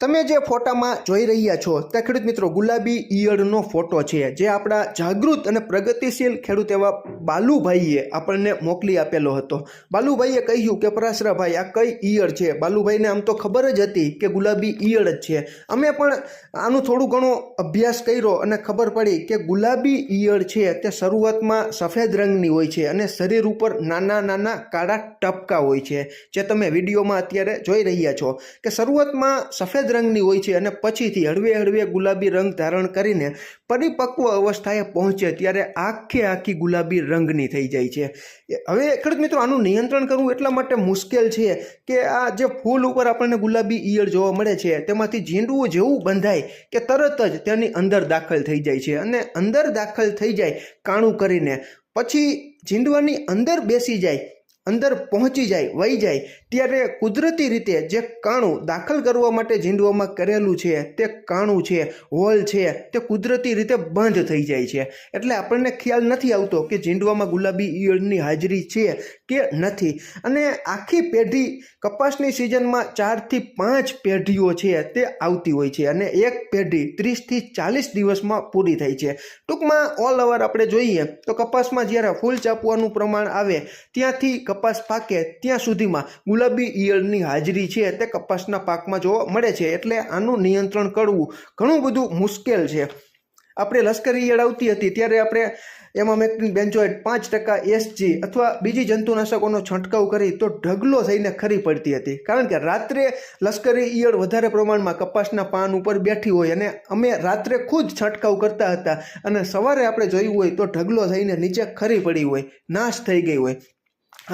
તમે જે ફોટામાં જોઈ રહ્યા છો તે ખેડૂત મિત્રો ગુલાબી ઈયળનો ફોટો છે, જે આપણા જાગૃત અને પ્રગતિશીલ ખેડૂત એવા બાલુભાઈએ આપણને મોકલી આપેલો હતો. બાલુભાઈએ કહ્યું કે, પરાશરાભાઈ, આ કઈ ઈયળ છે? બાલુભાઈને આમ તો ખબર જ હતી કે ગુલાબી ઈયળ જ છે. અમે પણ આનું થોડું ઘણો અભ્યાસ કર્યો અને ખબર પડી કે ગુલાબી ઈયળ છે તે શરૂઆતમાં સફેદ રંગની હોય છે અને શરીર ઉપર નાના નાના કાળા ટપકા હોય છે, જે તમે વિડીયોમાં અત્યારે જોઈ રહ્યા છો. કે શરૂઆતમાં સફેદ રંગની હોય છે અને પછીથી હળવે હળવે ગુલાબી રંગ ધારણ કરીને પરિપક્વ અવસ્થાએ પહોંચે ત્યારે આખે આખી ગુલાબી રંગની થઈ જાય છે. હવે ખેડૂત મિત્રો આનું નિયંત્રણ કરવું એટલા માટે મુશ્કેલ છે કે આ જે ફૂલ ઉપર આપણને ગુલાબી ઈયળ જોવા મળે છે તેમાંથી ઝીંડવું જેવું બંધાય કે તરત જ તેની અંદર દાખલ થઈ જાય છે અને અંદર દાખલ થઈ જાય કાણું કરીને. પછી ઝીંડવાની અંદર બેસી જાય અંદર પહોંચી જાય, વહી જાય, ત્યારે કુદરતી રીતે જે કાણું દાખલ કરવા માટે ઝીંડવામાં કરેલું છે, તે કાણું છે, હોલ છે, તે કુદરતી રીતે બંધ થઈ જાય છે. એટલે આપણને ખ્યાલ નથી આવતો કે ઝીંડવામાં ગુલાબી ઈયળની હાજરી છે કે નથી. અને આખી પેઢી કપાસની સિઝનમાં ચારથી પાંચ પેઢીઓ છે તે આવતી હોય છે અને એક પેઢી ત્રીસથી ચાલીસ દિવસમાં પૂરી થાય છે. ટૂંકમાં ઓલ ઓવર આપણે જોઈએ તો કપાસમાં જ્યારે ફૂલ ચાપવાનું પ્રમાણ આવે ત્યાંથી કપાસ પાકે ત્યાં સુધીમાં ગુલાબી ઈયળની હાજરી છે તે કપાસના પાકમાં જોવા મળે છે એટલે આનું નિયંત્રણ કરવું ઘણું બધું મુશ્કેલ છે. આપણે લશ્કરી ઈયળ આવતી હતી ત્યારે આપણે એમાં મેકટિન બેન્ચોઇડ પાંચ ટકા એસજી અથવા બીજી જંતુનાશકોનો છંટકાવ કરી તો ઢગલો થઈને ખરી પડતી હતી. કારણ કે રાત્રે લશ્કરી ઈયળ વધારે પ્રમાણમાં કપાસના પાન ઉપર બેઠી હોય અને અમે રાત્રે ખુદ છંટકાવ કરતા હતા અને સવારે આપણે જોયું હોય તો ઢગલો થઈને નીચે ખરી પડી હોય, નાશ થઈ ગઈ હોય.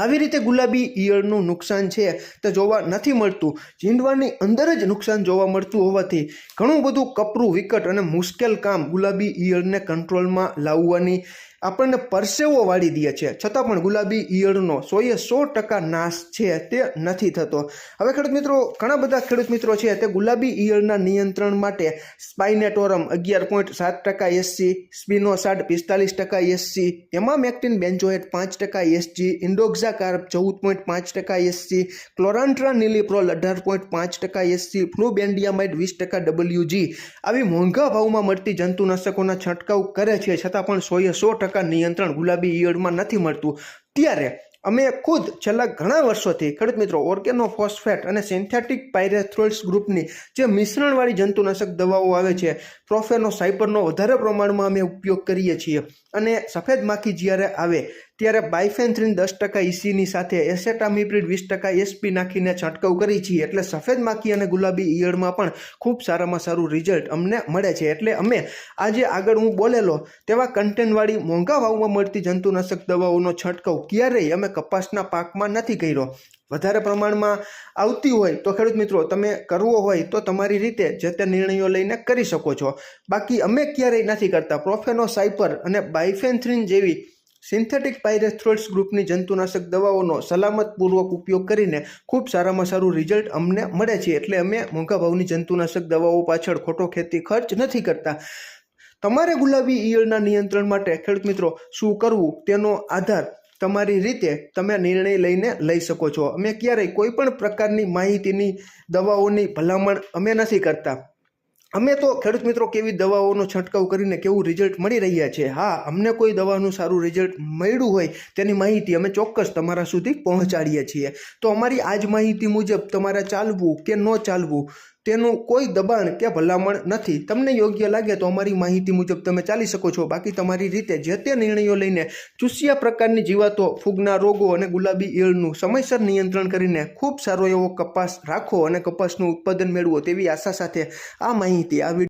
આવી રીતે ગુલાબી ઈયળનું નુકસાન છે તે જોવા નથી મળતું. ઝીંડવાની અંદર જ નુકસાન જોવા મળતું હોવાથી ઘણું બધું કપરું, વિકટ અને મુશ્કેલ કામ ગુલાબી ઈયળને કંટ્રોલમાં લાવવાની આપણને પરસેવો વાળી દે છે. છતાં પણ ગુલાબી ઈયળનો સોએ સો ટકા નાશ છે તે નથી થતો. હવે ખેડૂત મિત્રો, ઘણા બધા ખેડૂત મિત્રો છે તે ગુલાબી ઈયળના નિયંત્રણ માટે સ્પાઇનેટોરમ અગિયાર પોઈન્ટ સાત ટકા એસસી સ્પિનોસાડ પિસ્તાલીસ ટકા એસસી એમાં મેક્ટિન બેન્જોએટ પાંચ ટકા એસજી ઇન્ડોક્ઝાકાર્પ ચૌદ પોઈન્ટ પાંચ ટકા એસસી ક્લોરાન્ટ્રા નિલીપ્રોલ અઢાર પોઈન્ટ પાંચ ટકા એસસી ફ્લુબેન્ડિયામાઇડ વીસ ટકા ડબલ્યુજી આવી મોંઘા ભાવમાં મળતી જંતુનાશકોના છંટકાવ કરે છે. છતાં પણ સોએ સો ટકા નિયંત્રણ ગુલાબી ઈયળમાં નથી મળતું. ત્યારે અમે ખુદ છેલ્લા ઘણા વર્ષોથી, ખેડૂત મિત્રો ઓર્ગેનો ફોસ્ફેટ અને સિન્થેટિક પાયરેથ્રોલ્સ ગ્રુપની જે મિશ્રણવાળી જંતુનાશક દવાઓ આવે છે પ્રોફેનો સાયપરનો વધારે પ્રમાણમાં અમે ઉપયોગ કરીએ છીએ. અને સફેદ માખી જ્યારે આવે ત્યારે બાયફેન્થ્રીન દસ ટકા ઇસીની સાથે એસેટામિપ્રિડ વીસ ટકા એસપી નાખીને છંટકાવ કરી છીએ એટલે સફેદ માખી અને ગુલાબી ઈયળમાં પણ ખૂબ સારામાં સારું રિઝલ્ટ અમને મળે છે. એટલે અમે આજે આગળ હું બોલેલો તેવા કન્ટેનવાળી મોંઘા ભાવમાં મળતી જંતુનાશક દવાઓનો છંટકાવ ક્યારેય અમે કપાસના પાકમાં નથી કર્યો. વધારે પ્રમાણમાં આવતી હોય તો ખેડૂત મિત્રો તમે કરવો હોય તો તમારી રીતે જે તે નિર્ણયો લઈને કરી શકો છો. બાકી અમે ક્યારેય નથી કરતા. પ્રોફેનો સાયપર અને બાયફેન્થ્રીન જેવી સિન્થેટિક પાયરેથ્રોઇડ્સ ગ્રુપની જંતુનાશક દવાઓનો સલામતપૂર્વક ઉપયોગ કરીને ખૂબ સારામાં સારું રિઝલ્ટ અમને મળે છે. એટલે અમે મોંઘા ભાવની જંતુનાશક દવાઓ પાછળ ખોટો ખેતી ખર્ચ નથી કરતા. તમારે ગુલાબી ઈયળના નિયંત્રણ માટે ખેડૂત મિત્રો શું કરવું? તેનો આધાર તમારી રીતે તમે નિર્ણય લઈને લઈ શકો છો. અમે ક્યારેય કોઈ પણ પ્રકારની માહિતીની, દવાઓની ભલામણ અમે નથી કરતા. અમે તો ખેડૂત મિત્રો કેવી દવાઓનો છંટકાવ કરીને કેવું રિઝલ્ટ મળી રહ્યા છે? હા, અમને કોઈ દવાનું સારું રિઝલ્ટ મળ્યું હોય તેની માહિતી અમે ચોક્કસ તમારા સુધી પહોંચાડીએ છીએ. તો અમારી આ જ માહિતી મુજબ તમારે ચાલવું કે ન ચાલવું તેનું કોઈ દબાણ કે ભલામણ નથી. તમને યોગ્ય લાગે તો અમારી માહિતી મુજબ તમે ચાલી શકો છો. બાકી તમારી રીતે જે તે નિર્ણયો લઈને ચૂસિયા પ્રકારની જીવાતો, ફૂગના રોગો અને ગુલાબી ઈળનું સમયસર નિયંત્રણ કરીને ખૂબ સારો એવો કપાસ રાખો અને કપાસનું ઉત્પાદન મેળવો તેવી આશા સાથે આ માહિતી આ વીડિયો